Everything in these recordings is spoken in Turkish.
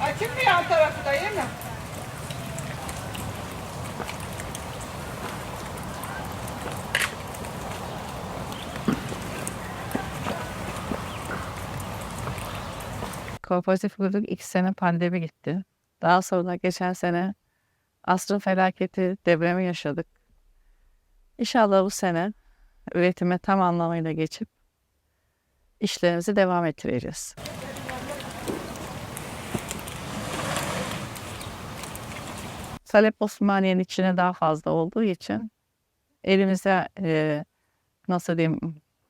Açık mı yan tarafı da mi? Kooperatif Kulüp iki sene pandemi gitti. Daha sonra geçen sene asrın felaketi depremi yaşadık. İnşallah bu sene üretime tam anlamıyla geçip işlerimizi devam ettireceğiz. Talep Osmaniye'nin içine daha fazla olduğu için elimize e, nasıl diyeyim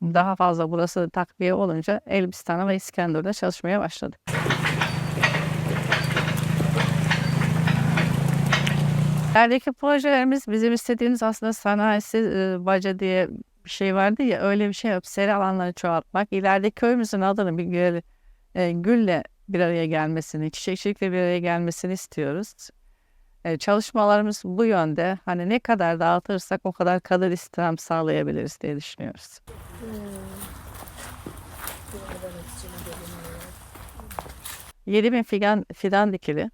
daha fazla burası takviye olunca Elbistan'a ve İskenderun'da çalışmaya başladık. İlerideki projelerimiz bizim istediğimiz aslında sanayisi e, baca diye bir şey vardı ya öyle bir şey yok. Seri alanları çoğaltmak. İleride köyümüzün adını bir gül, e, gülle bir araya gelmesini, çiçekçilikle bir araya gelmesini istiyoruz. E, çalışmalarımız bu yönde. Hani ne kadar dağıtırsak o kadar kalır istihdam sağlayabiliriz diye düşünüyoruz. Yedi bin fidan, fidan dikili.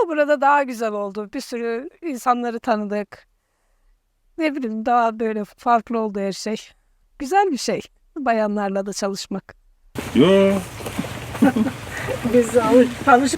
Ama burada daha güzel oldu. Bir sürü insanları tanıdık. Ne bileyim daha böyle farklı oldu her şey. Güzel bir şey. Bayanlarla da çalışmak. Yo. Biz tanış